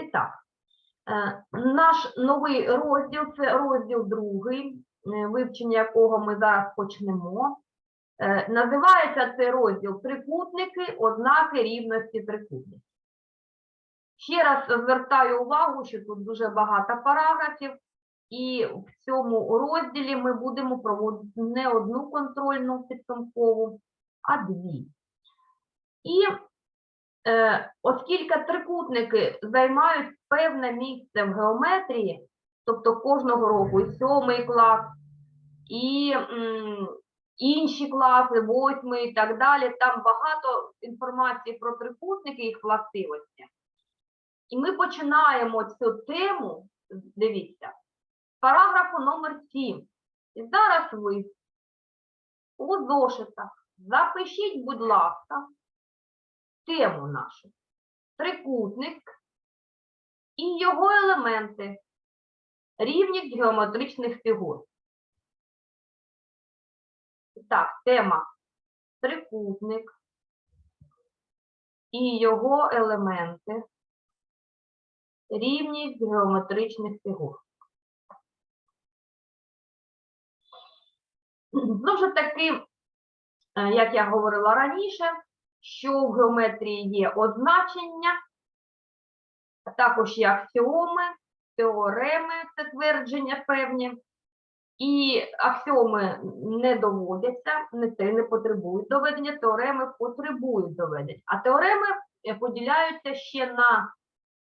І так, е, наш новий розділ це розділ другий, е, вивчення якого ми зараз почнемо. Е, Називається цей розділ Трикутники, ознаки рівності трикутників. Ще раз звертаю увагу, що тут дуже багато параграфів, і в цьому розділі ми будемо проводити не одну контрольну підсумкову, а дві. І оскільки трикутники займають певне місце в геометрії, тобто кожного року і сьомий клас, і інші класи, восьмий і так далі, там багато інформації про трикутники, їх властивості. І ми починаємо цю тему, дивіться, з параграфу номер 7. І зараз ви у зошитах запишіть, будь ласка, тему нашу. Трикутник і його елементи. Рівність геометричних фігур. Так, тема трикутник і його елементи. Рівність геометричних фігур. Знову таки, е, як я говорила раніше, що в геометрії є означення, а також є аксіоми, теореми, це твердження певні. І аксіоми не доводяться, не те не потребують доведення, теореми потребують доведення. А теореми е, поділяються ще на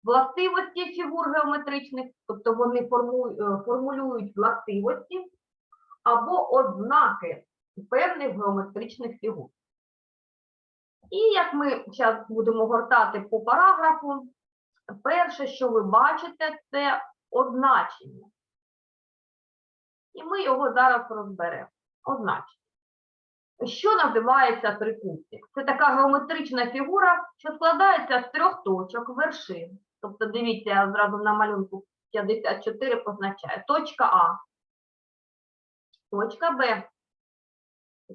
властивості фігур геометричних, тобто вони е, формулюють властивості або ознаки певних геометричних фігур. І як ми зараз будемо гортати по параграфу, перше, що ви бачите, це означення. І ми його зараз розберемо. Означення. Що називається трикутник? Це така геометрична фігура, що складається з трьох точок вершин. Тобто, дивіться, я зразу на малюнку 54 позначаю. Точка А, точка Б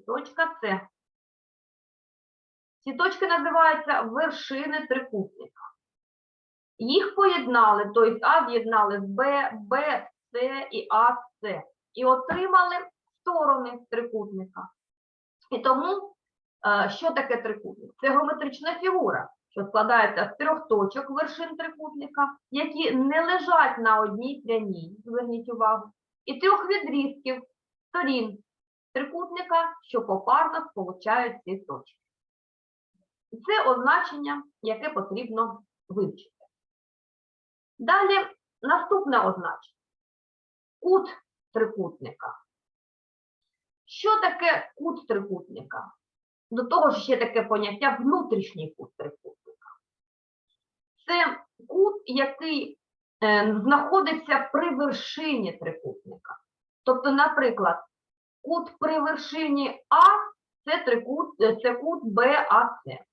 точка С. Ці точки називаються вершини трикутника. Їх поєднали, тобто А з'єднали з Б, Б, С і А, С. І отримали сторони трикутника. І тому, е, що таке трикутник? Це геометрична фігура, що складається з трьох точок вершин трикутника, які не лежать на одній прямій, зверніть увагу, і трьох відрізків сторін трикутника, що попарно сполучають ці точки. І Це означення, яке потрібно вивчити. Далі наступне означення. Кут трикутника. Що таке кут трикутника? До того ж ще таке поняття внутрішній кут трикутника. Це кут, який е, знаходиться при вершині трикутника. Тобто, наприклад, кут при вершині А це, е, це кут БАЦ.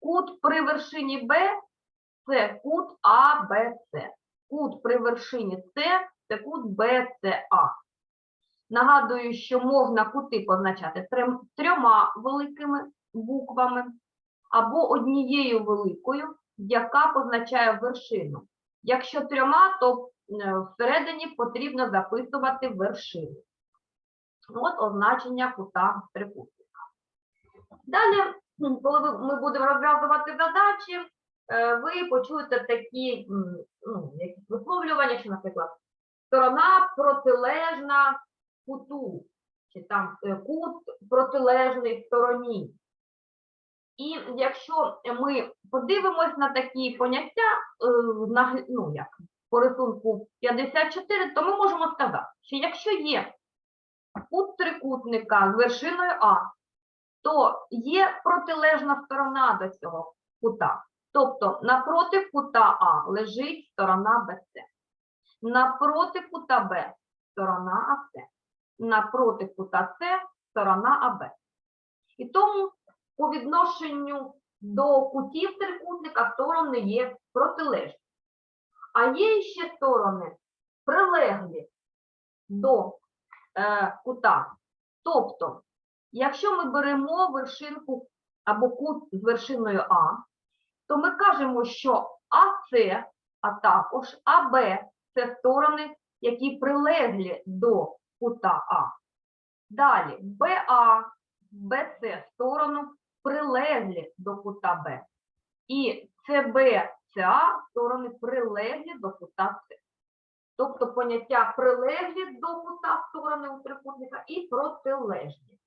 Кут при вершині Б це кут АБЦ. Кут при вершині С це кут БЦА. Нагадую, що можна кути позначати трьома великими буквами або однією великою, яка позначає вершину. Якщо трьома, то е, всередині потрібно записувати вершину. От означення кута трикутника. Далі, коли ми будемо розв'язувати задачі, е, ви почуєте такі ну, якісь висловлювання, що, наприклад, сторона протилежна куту, чи там е, кут протилежний стороні. І якщо ми подивимось на такі поняття, е, ну, як, по рисунку 54, то ми можемо сказати, що якщо є кут трикутника з вершиною А, то є протилежна сторона до цього кута. Тобто напроти кута А лежить сторона БЦ. Напроти кута Б сторона АС. Напроти кута С сторона АБ. І тому по відношенню до кутів трикутника сторони є протилежні. А є ще сторони прилеглі до е, кута. Тобто, якщо ми беремо вершинку або кут з вершиною А, то ми кажемо, що АС а також АБ це сторони, які прилеглі до кута А. Далі БА, БЦ сторону прилеглі до кута Б. І ЦБ, ЦА сторони прилеглі до кута С. Тобто поняття прилеглі до кута сторони у трикутника і протилежні.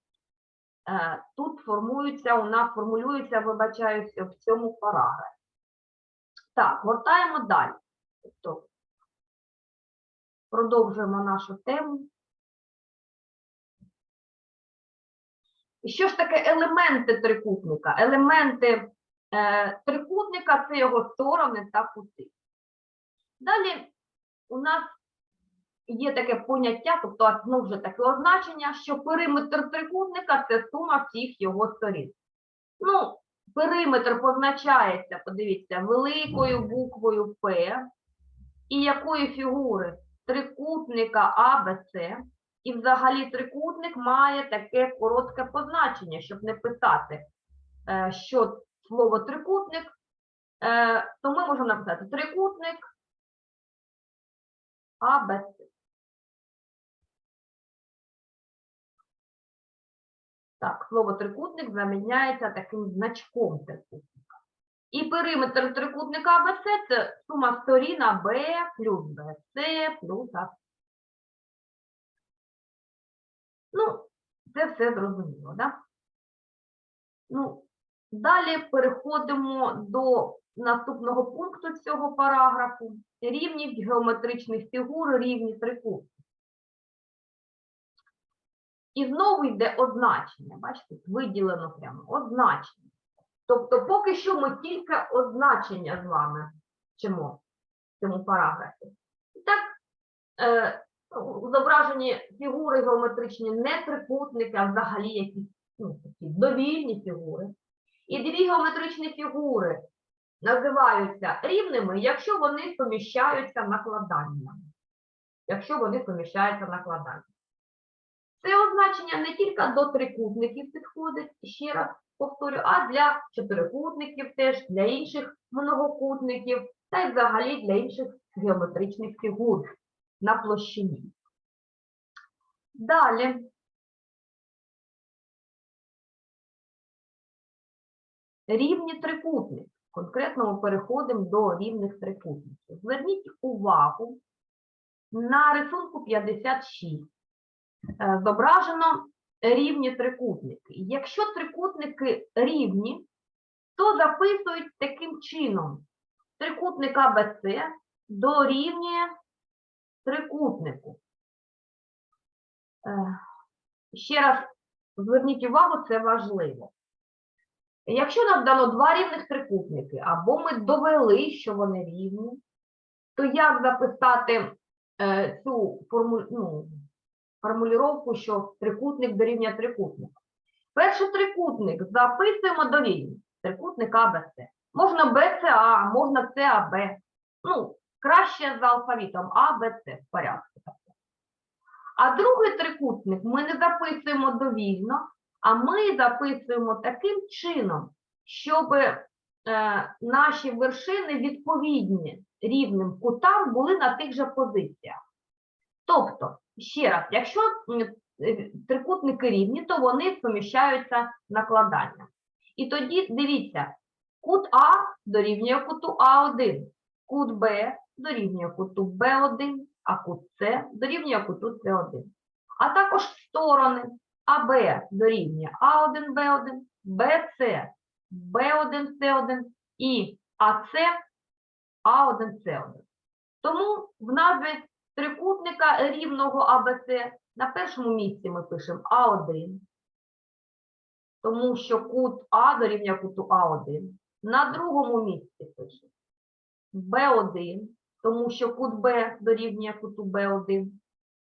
Е, Тут формуються, у нас формулюється, вибачаюся, в цьому параграфі. Так, гортаємо далі. Тобто, продовжуємо нашу тему. І що ж таке елементи трикутника? Елементи е, трикутника це його сторони та кути. Далі у нас є таке поняття, тобто ну, вже таке означення, що периметр трикутника це сума всіх його сторін. Ну, периметр позначається, подивіться, великою буквою П і якої фігури трикутника АБЦ. І взагалі трикутник має таке коротке позначення, щоб не писати, е, що слово трикутник, е, то ми можемо написати трикутник АБЦ. Так, слово трикутник заміняється таким значком трикутника. І периметр трикутника АБЦ це сума сторін АБ плюс БЦ плюс АЦ. Ну, це все зрозуміло, так? Ну, далі переходимо до наступного пункту цього параграфу. Рівність геометричних фігур, рівні трикутник. І знову йде означення, бачите, виділено прямо означення. Тобто, поки що ми тільки означення з вами вчимо в цьому параграфі. І так, е, ну, зображені фігури геометричні не трикутники, а взагалі якісь ну, такі довільні фігури. І дві геометричні фігури називаються рівними, якщо вони суміщаються накладаннями. Якщо вони суміщаються накладаннями. Це означення не тільки до трикутників підходить, ще раз повторю, а для чотирикутників теж, для інших многокутників та й взагалі для інших геометричних фігур на площині. Далі. Рівні трикутники. Конкретно ми переходимо до рівних трикутників. Зверніть увагу на рисунку 56. Е, Зображено рівні трикутники. Якщо трикутники рівні, то записують таким чином. Трикутник АБЦ дорівнює трикутнику. Е, Ще раз зверніть увагу, це важливо. Якщо нам дано два рівних трикутники, або ми довели, що вони рівні, то як записати е, цю форму, ну, формулювання, що трикутник дорівнює трикутнику? Перший трикутник записуємо до рівні. Трикутник АБЦ. Можна БЦА, можна ЦАБ. Ну, краще за алфавітом А, в порядку. А другий трикутник ми не записуємо довільно, а ми записуємо таким чином, щоб е, наші вершини відповідні рівним кутам були на тих же позиціях. Тобто, ще раз, якщо е, трикутники рівні, то вони суміщаються накладанням. І тоді дивіться, кут А дорівнює куту А1, кут Б дорівнює куту Б1, а кут С дорівнює куту С1. А також сторони АБ дорівнює А1, Б1, БС, Б1, С1 і АС, А1, С1. Тому в назві трикутника рівного АБЦ на першому місці ми пишемо А1, тому що кут А дорівнює куту А1. На другому місці пишемо Б1, тому що кут Б дорівнює куту Б1.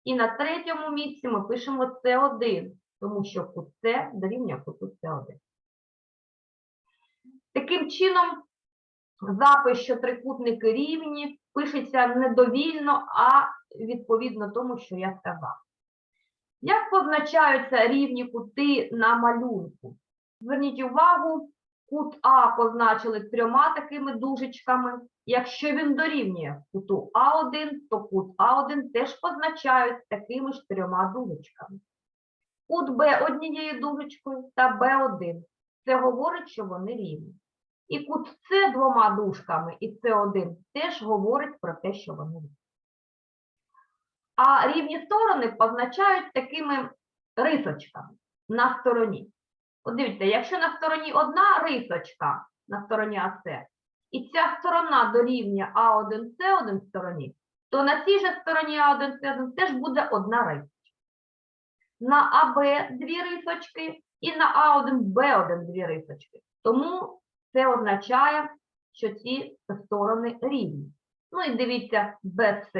І на третьому місці ми пишемо С1, тому що кут С дорівнює куту С1. Таким чином, запис, що трикутники рівні, пишеться не довільно, а відповідно тому, що я сказав. Як позначаються рівні кути на малюнку? Зверніть увагу, Кут А позначили трьома такими дужечками. Якщо він дорівнює куту А1, то кут А1 теж позначають такими ж трьома дужечками. Кут Б однією дужечкою та Б1. Це говорить, що вони рівні. І кут С двома дужками і С1 теж говорить про те, що вони. А рівні сторони позначають такими рисочками на стороні. От дивіться, якщо на стороні одна рисочка на стороні АС, і ця сторона дорівнює А1, С1 стороні, то на цій же стороні А1, С1 теж буде одна рисочка. На АБ дві рисочки і на А1, Б1 дві рисочки. Тому це означає, що ці сторони рівні. Ну і дивіться, БС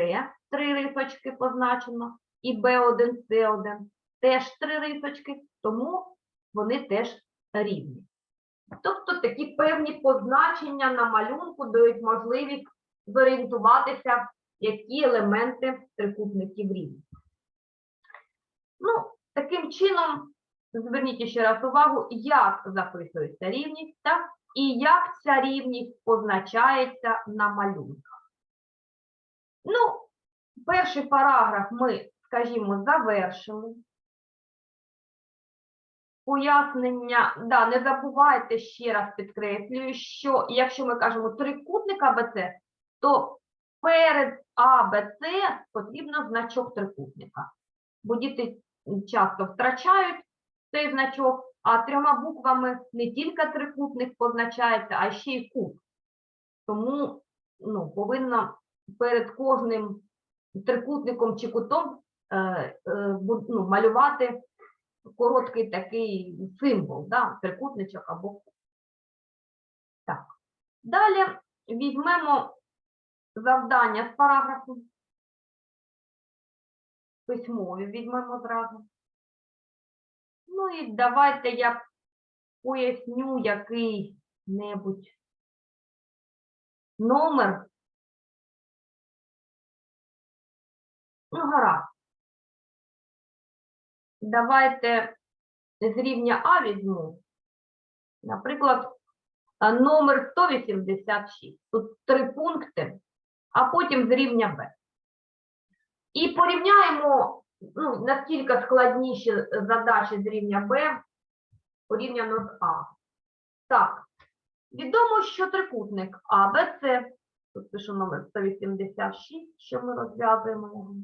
три рисочки позначено, і Б1, С1 теж три рисочки, тому вони теж рівні. Тобто такі певні позначення на малюнку дають можливість зорієнтуватися, які елементи трикутників рівні. Ну, таким чином, зверніть ще раз увагу, як записується рівність, так? І як ця рівність позначається на малюнках. Ну, перший параграф ми, скажімо, завершили. Пояснення, да, не забувайте ще раз підкреслюю, що якщо ми кажемо трикутник АБЦ, то перед АБЦ потрібно значок трикутника. Бо діти часто втрачають цей значок, а трьома буквами не тільки трикутник позначається, а ще й кут. Тому ну, повинно перед кожним трикутником чи кутом е, е, ну, малювати короткий такий символ, да, трикутничок або кут. Так. Далі візьмемо завдання з параграфу. Письмові візьмемо зразу. Ну і давайте я поясню який-небудь номер. Ну, гаразд. Давайте з рівня А візьму. Наприклад, номер 186. Тут три пункти, а потім з рівня Б. І порівняємо, ну, наскільки складніші задачі з рівня Б порівняно з А. Так, відомо, що трикутник АБЦ, тут пишу номер 186, що ми розв'язуємо його.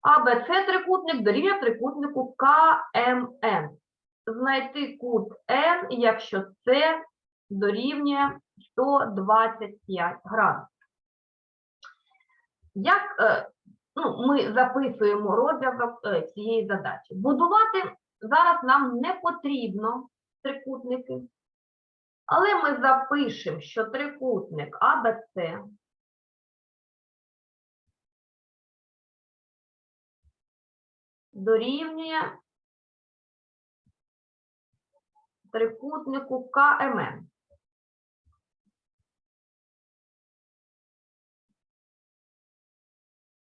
АБЦ трикутник дорівнює трикутнику КМН. Знайти кут N, якщо це дорівнює 125 градусів. Як е, ну, ми записуємо розв'язок е, цієї задачі? Будувати зараз нам не потрібно трикутники, але ми запишемо, що трикутник АБЦ дорівнює трикутнику КМН.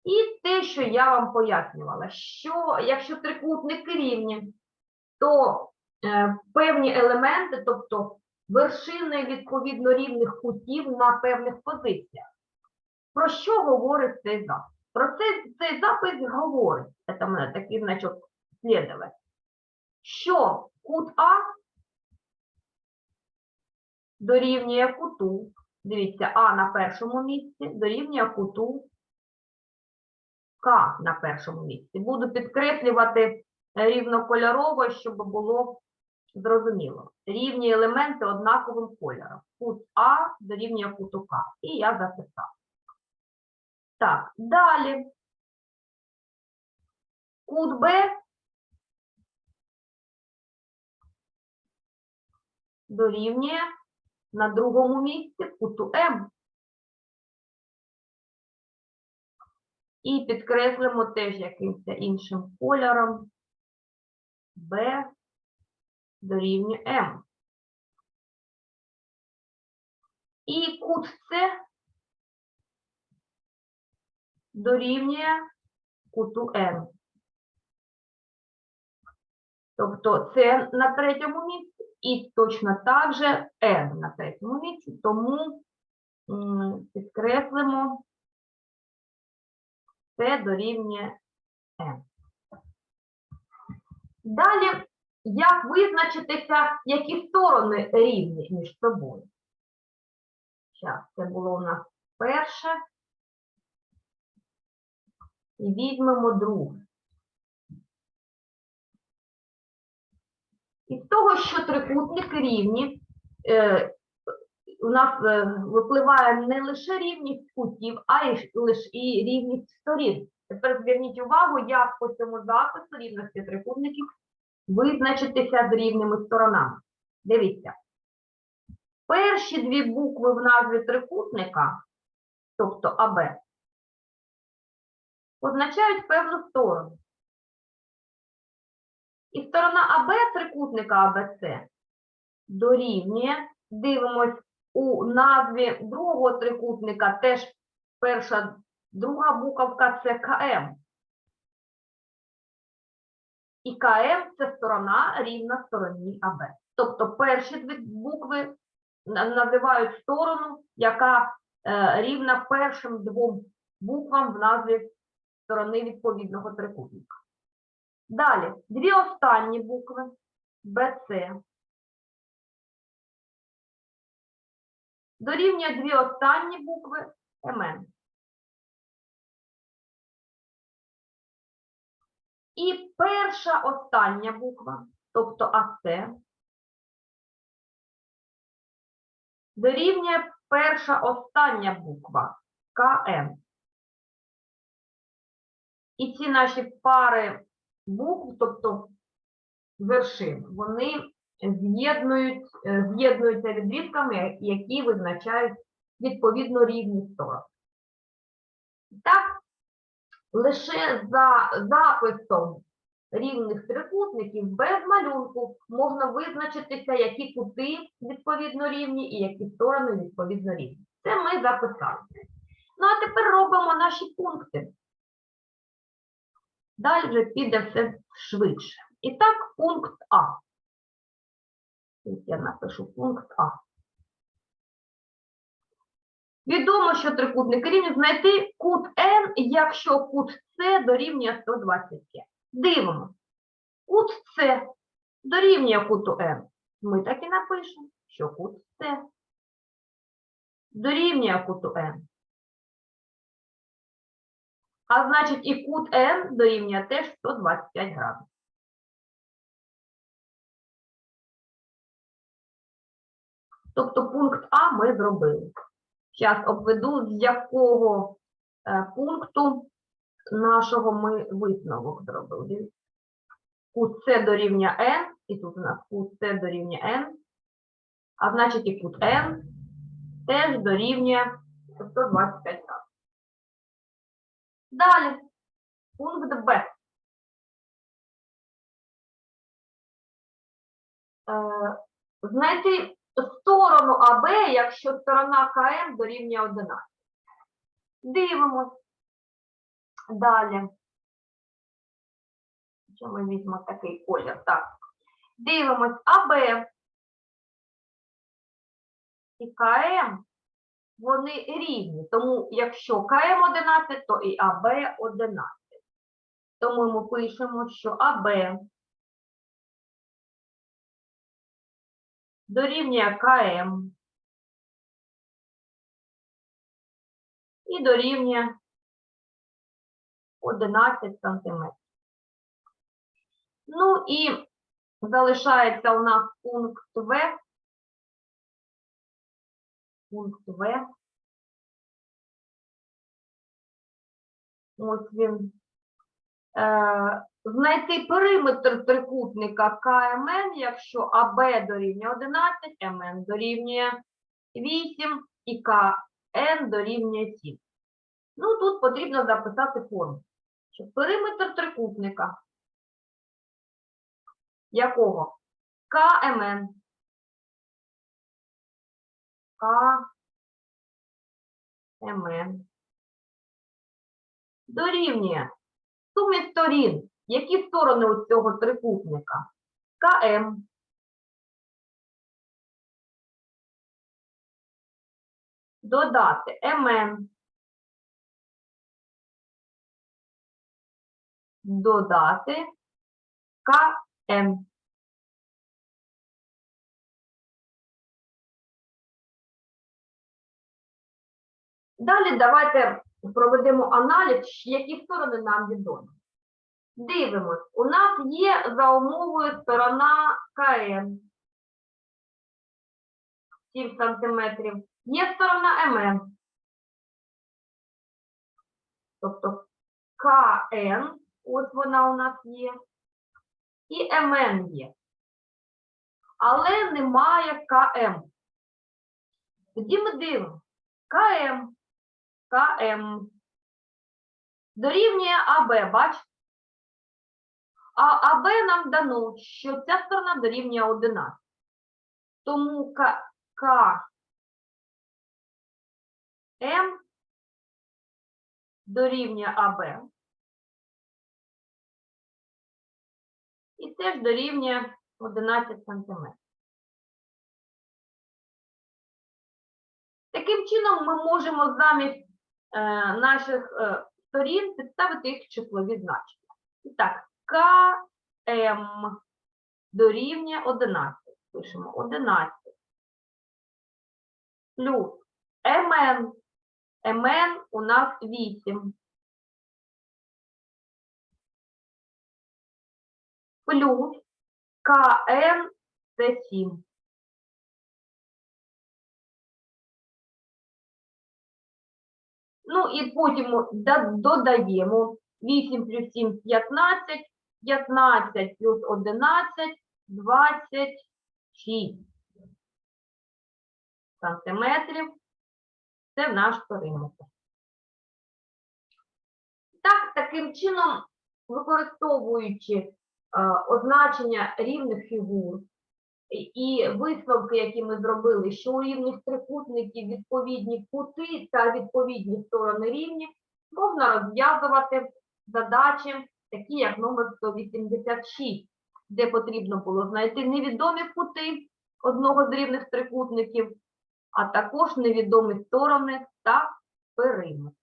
І те, що я вам пояснювала, що якщо трикутники рівні, то е, певні елементи, тобто вершини відповідно рівних кутів на певних позиціях. Про що говорить цей запис? Про цей, цей запис говорить, це мене такий значок слідувати, що кут А дорівнює куту. Дивіться, А на першому місці дорівнює куту К на першому місці. Буду підкреслювати е, рівнокольорово, щоб було зрозуміло. Рівні елементи однаковим кольором. Кут А дорівнює куту К. І я записав. Так, далі. Кут Б дорівнює на другому місці куту М. І підкреслимо теж якимось іншим кольором. Б дорівнює М. І кут С дорівнює куту М. Тобто це на третьому місці і точно так же n на третьому місці, тому підкреслимо це дорівнює n. Далі, як визначитися, які сторони рівні між собою? Зараз, це було у нас перше. І візьмемо друге. Із того, що трикутники рівні, е, у нас е, випливає не лише рівність кутів, а й лише і рівність сторін. Тепер зверніть увагу, як по цьому запису рівності трикутників визначитися з рівними сторонами. Дивіться. Перші дві букви в назві трикутника, тобто АБ, означають певну сторону. І сторона АБ трикутника АБЦ дорівнює, дивимось, у назві другого трикутника теж перша, друга буковка це КМ. І КМ це сторона рівна стороні АБ. Тобто перші дві букви називають сторону, яка е, рівна першим двом буквам в назві сторони відповідного трикутника. Далі, дві останні букви BC дорівнює дві останні букви МН. І перша остання буква, тобто АС, дорівнює перша остання буква КМ. І ці наші пари букв, тобто вершин, вони з'єднують, е, з'єднуються відрізками, які визначають відповідно рівні сторони. Так, лише за записом рівних трикутників без малюнку можна визначитися, які кути відповідно рівні і які сторони відповідно рівні. Це ми записали. Ну а тепер робимо наші пункти. Далі піде все швидше. І так, пункт А. Я напишу пункт А. Відомо, що трикутник рівні знайти кут N, якщо кут С дорівнює 125. Дивимо. Кут С дорівнює куту N. Ми так і напишемо, що кут С дорівнює куту N. А значить і кут N дорівнює теж 125 градусів. Тобто пункт А ми зробили. Зараз обведу, з якого е, пункту нашого ми висновок зробили. Кут С дорівнює N, і тут у нас кут С дорівнює N, а значить і кут N теж дорівнює 125 градусів. Далі, пункт Б. Е, Знайти сторону АБ, якщо сторона КМ дорівнює 11. Дивимось. Далі. Що ми візьмемо такий колір? Так. Дивимось АБ і КМ, вони рівні. Тому якщо КМ 11, то і АБ 11. Тому ми пишемо, що АБ дорівнює КМ і дорівнює 11 сантиметрів. Ну і залишається у нас пункт В. Пункт В. Ось він. Е, знайти периметр трикутника КМН, якщо АБ дорівнює 11, МН дорівнює 8 і КН дорівнює 7. Ну, тут потрібно записати форму. Периметр трикутника якого? КМН. КМН. Дорівнює сумі сторін. Які сторони у цього трикутника? КМ. Додати МН. Додати КМ. Далі давайте проведемо аналіз, які сторони нам відомі. Дивимось, у нас є за умовою сторона КМ 7 см, є сторона МН. Тобто КН, ось вона у нас є, і МН є. Але немає КМ. Тоді ми дивимося. КМ, КМ дорівнює АБ, бачите? А АБ нам дано, що ця сторона дорівнює 11. Тому К, М дорівнює АБ. І теж дорівнює 11 см. Таким чином ми можемо замість наших е, сторін підставити їх числові значення. І так, КМ дорівнює 11. Пишемо 11. Плюс МН. МН у нас 8. Плюс КН це 7. Ну і потім додаємо 8 плюс 7 – 15, 15 плюс 11 – 26 сантиметрів. Це наш периметр. Так, таким чином, використовуючи е, означення рівних фігур і- висновки, які ми зробили, що у рівних трикутників відповідні кути та відповідні сторони рівні, можна розв'язувати задачі, такі як номер 186, де потрібно було знайти невідомі кути одного з рівних трикутників, а також невідомі сторони та периметр.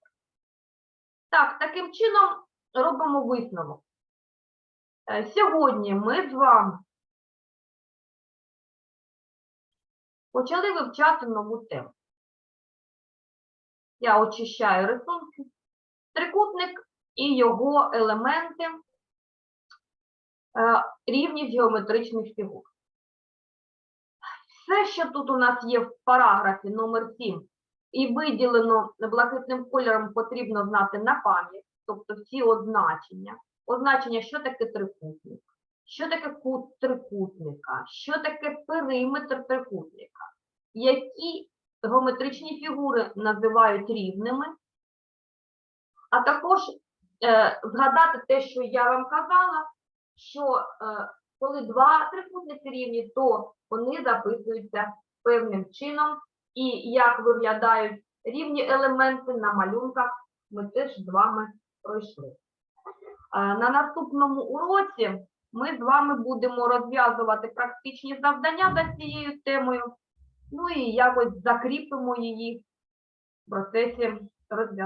Так, таким чином робимо висновок. Е, Сьогодні ми з вами почали вивчати нову тему. Я очищаю рисунки, трикутник і його елементи е, рівні геометричних фігур. Все, що тут у нас є в параграфі номер 7 і виділено блакитним кольором, потрібно знати на пам'ять, тобто всі означення. Означення, що таке трикутник, що таке кут трикутника, що таке периметр трикутника, які геометричні фігури називають рівними, а також е, згадати те, що я вам казала, що е, коли два трикутники рівні, то вони записуються певним чином, і як виглядають рівні елементи на малюнках, ми теж з вами пройшли. Е, На наступному уроці ми з вами будемо розв'язувати практичні завдання за цією темою, ну і якось закріпимо її в процесі розв'язання.